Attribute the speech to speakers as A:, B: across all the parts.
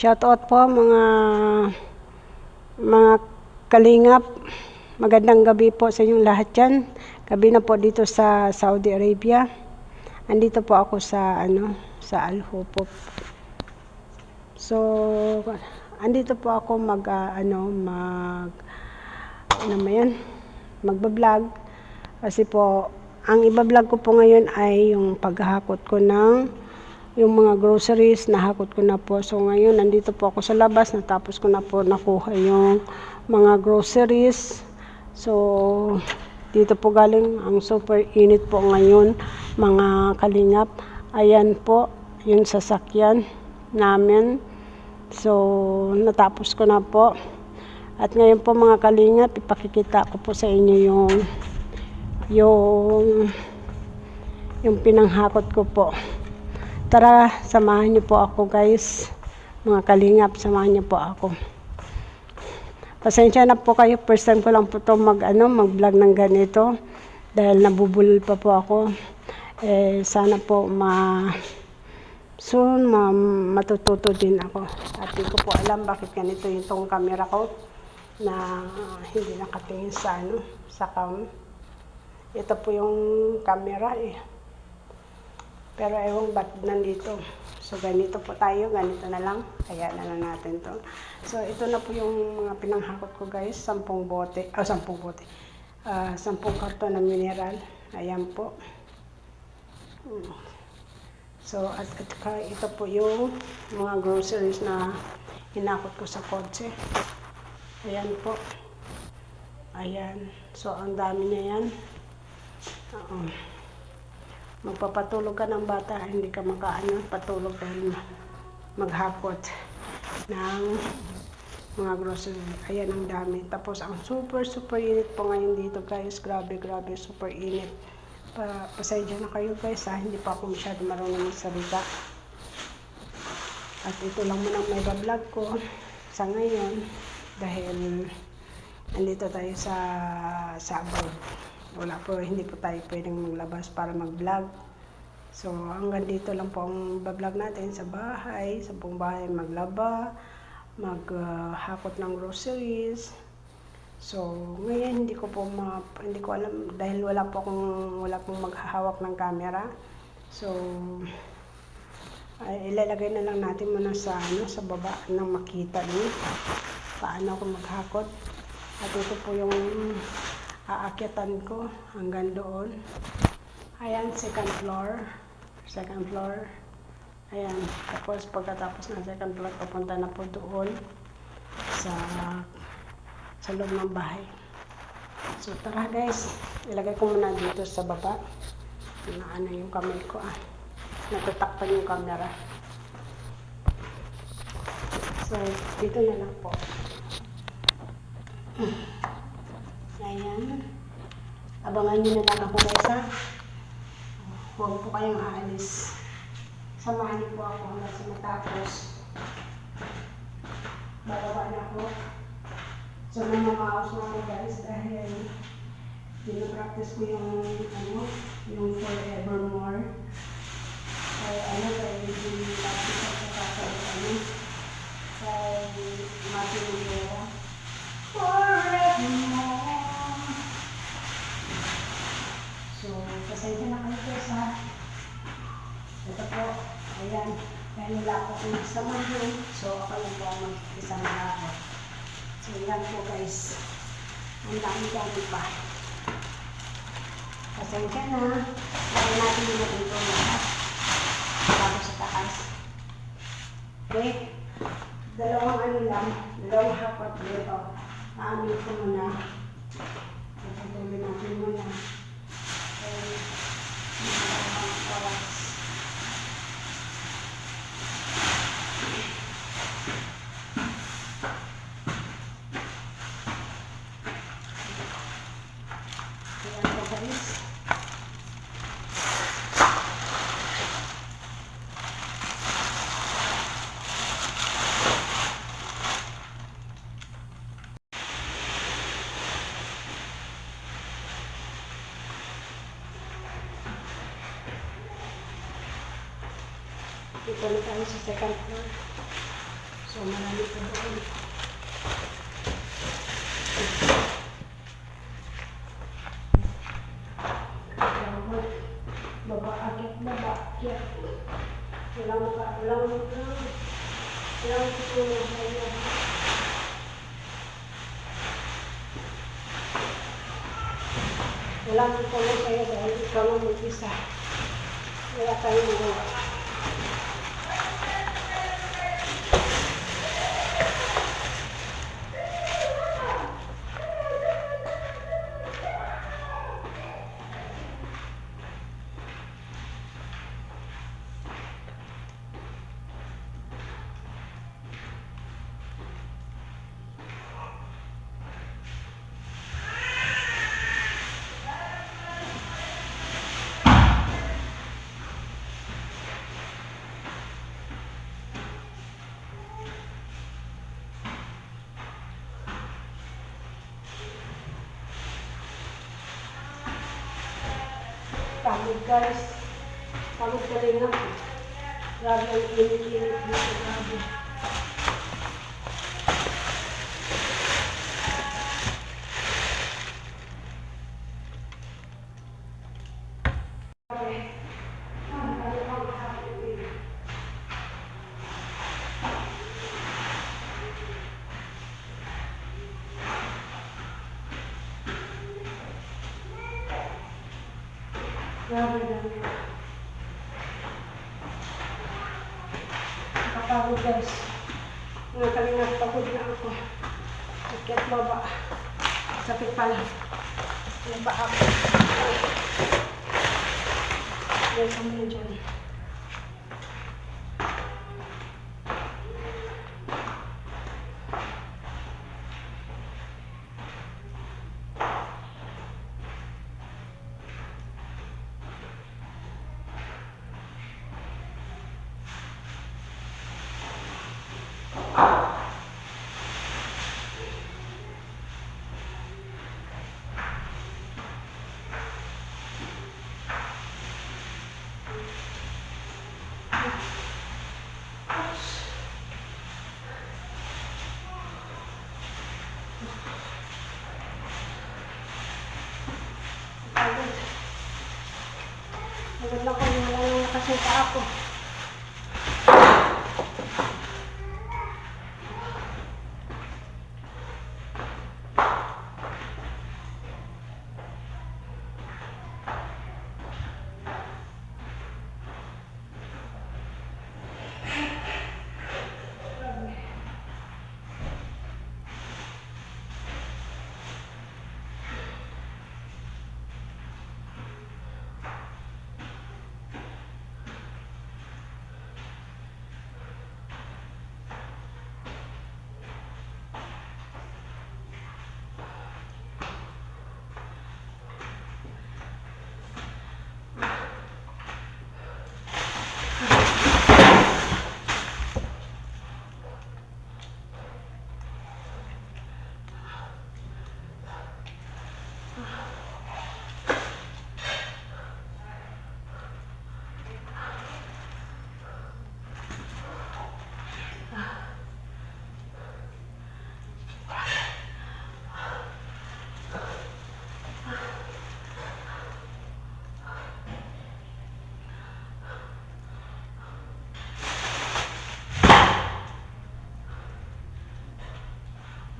A: Shout out po mga mga kalingap. Magandang gabi po sa inyong lahat yan. Gabi na po dito sa Saudi Arabia. Andito po ako sa ano sa Al Hupop. So, andito po ako mag ah, ano mag ano ba yan? Magba-vlog kasi po ang iba-vlog ko po ngayon ay yung paghahakot ko ng yung mga groceries, nahakot ko na po. So ngayon, nandito po ako sa labas, natapos ko na po nakuha yung mga groceries. So, dito po galing ang super init po ngayon, mga kalingap. Ayan po, yung sasakyan namin. So, natapos ko na po. At ngayon po mga kalingap, ipakikita ko po sa inyo yung yung yung pinanghakot ko po. Tara, samahan niyo po ako guys. Mga kalingap, samahan niyo po ako. Pasensya na po kayo, first time ko lang po to mag, ano, mag-vlog ng ganito. Dahil nabubulol pa po ako. Eh, sana po ma soon ma matututo din ako. At di ko po alam bakit ganito yung tong camera ko na hindi nakatingin sa ano, sa cam. Ito po yung camera eh. Pero ewan ba't nandito. So, ganito po tayo. Ganito na lang. Kaya na lang natin to. So, ito na po yung mga pinanghakot ko guys. Sampung bote. Ah, sampung bote. Ah, sampung karton ng mineral. Ayan po. Hmm. So, at, at ito po yung mga groceries na hinakot ko sa kotse. Ayan po. Ayan. So, ang dami niya yan. Oo magpapatulog ka ng bata, hindi ka makaano, patulog dahil maghakot ng mga grocery. Ayan ang dami. Tapos ang super, super init po ngayon dito guys. Grabe, grabe, super init. Pa, pasensya na kayo guys ha, hindi pa ako masyado marunong magsalita. At ito lang muna may vlog ko sa ngayon dahil andito tayo sa sa abroad wala po, hindi po tayo pwedeng maglabas para mag-vlog. So, hanggang dito lang po ang vlog natin sa bahay, sa buong bahay maglaba, maghakot ng groceries. So, ngayon hindi ko po ma, hindi ko alam dahil wala po akong wala pong maghahawak ng camera. So, ay, ilalagay na lang natin muna sa ano sa baba nang makita niyo paano ako maghakot. At ito po yung aakyatan ko hanggang doon. Ayan, second floor. Second floor. Ayan, tapos pagkatapos ng second floor, papunta na po doon sa sa loob ng bahay. So tara guys, ilagay ko muna dito sa baba. Na ano yung kamay ko ah. Natatakpan yung camera. So, dito na lang po. Ayan. Abangan nyo na lang ako guys ha. Huwag po kayong aalis. Samahan po ako hanggang sa matapos. Bababa na ako. So, namamaos na ako guys dahil pinapractice ko yung ano, yung forevermore. Kay ano, kay hindi lagi sa kakasal ano, kay Martin Rivera. Forevermore. So, pasensya na kayo guys ha. Ito po, ayan. Dahil wala ako kung isama yun. So, ako lang po ang mag-isa na ako. So, yan po guys. Ang dami-dami pa. Pasensya na. Lagyan natin yung dito lahat. Bago sa taas. Okay. Dalawang ano lang. Dalawang hapot dito. Maamin ko muna. Patuloy natin muna. Dito second floor. So, marami pa doon. Baba, akit, baba, akit. Walang ka, walang, iyo dahil ikaw ang mag-isa. Wala. Pagod guys. Pagod ka rin ako. Grabe ang init-init dito. Grabe. Grabe grabe. Nakapagod guys. Mga kalingat pagod na ako. Sakit baba. Sakit pala. Baba ako. Dahil kami dyan. Pagod. Maganda ko yung wala nang nakasita ako.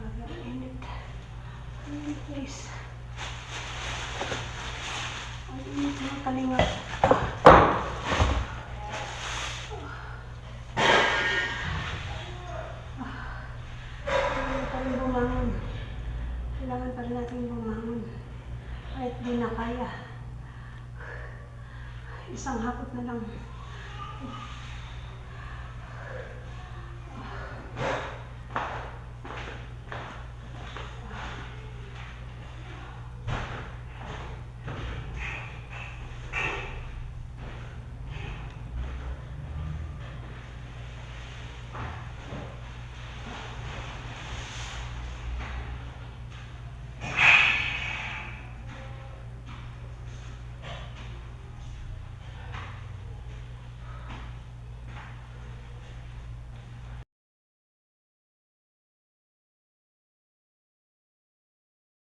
A: Grabe ang init. Init guys. Ang kalingat. Kailangan pa rin bumangon. Kailangan pa rin natin bumangon. Kahit di na kaya. Isang hapot na lang.